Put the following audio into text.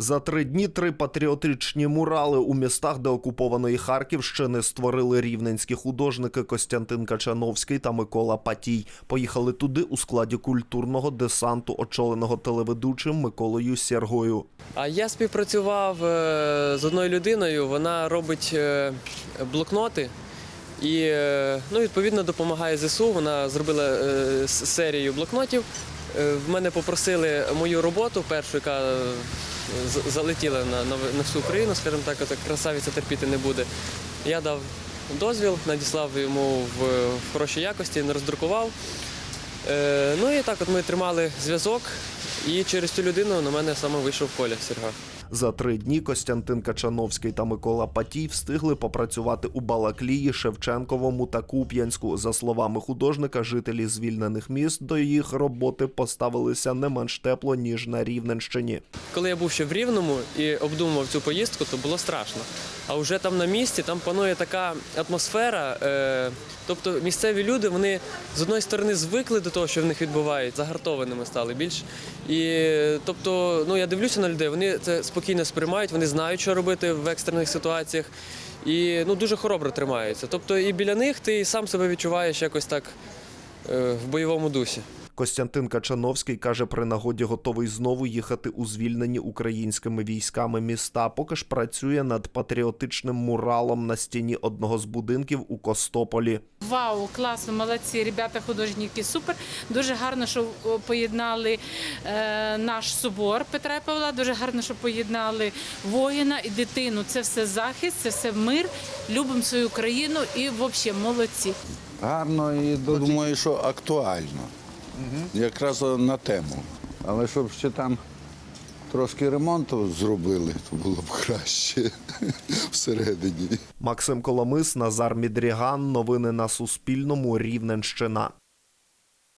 За три дні три патріотичні мурали у містах деокупованої Харківщини створили рівненські художники Костянтин Качановський та Микола Патій. Поїхали туди у складі культурного десанту, очоленого телеведучим Миколою Сергою. А я співпрацював е, з одною людиною, вона робить е, блокноти і е, ну, відповідно допомагає ЗСУ. Вона зробила е, серію блокнотів. Е, В мене попросили мою роботу, першу, яка залетіла на, на, всю Україну, скажімо так, от красавиця терпіти не буде. Я дав дозвіл, надіслав йому в, в хорошій якості, не роздрукував. Е, ну і так от ми тримали зв'язок, і через цю людину на мене саме вийшов Коля Серга. За три дні Костянтин Качановський та Микола Патій встигли попрацювати у Балаклії, Шевченковому та Куп'янську. За словами художника, жителі звільнених міст до їх роботи поставилися не менш тепло ніж на Рівненщині. Коли я був ще в Рівному і обдумував цю поїздку, то було страшно. А вже там на місці там панує така атмосфера. Е, тобто місцеві люди вони з одної сторони звикли до того, що в них відбувається, загартованими стали більш. І тобто, ну я дивлюся на людей, вони це спокійно сприймають, вони знають, що робити в екстрених ситуаціях. І ну дуже хоробро тримаються. Тобто, і біля них ти сам себе відчуваєш якось так в бойовому дусі. Костянтин Качановський каже, при нагоді готовий знову їхати у звільнені українськими військами міста. Поки ж працює над патріотичним муралом на стіні одного з будинків у Костополі. Вау, класно, молодці, ребята, художники, супер. Дуже гарно, що поєднали е, наш собор Петра і Павла. Дуже гарно, що поєднали воїна і дитину. Це все захист, це все мир. Любимо свою країну і взагалі молодці. Гарно і думаю, що актуально. Якраз на тему. Але щоб ще там трошки ремонту зробили, то було б краще всередині. Максим Коломис, Назар Мідріган. Новини на Суспільному. Рівненщина.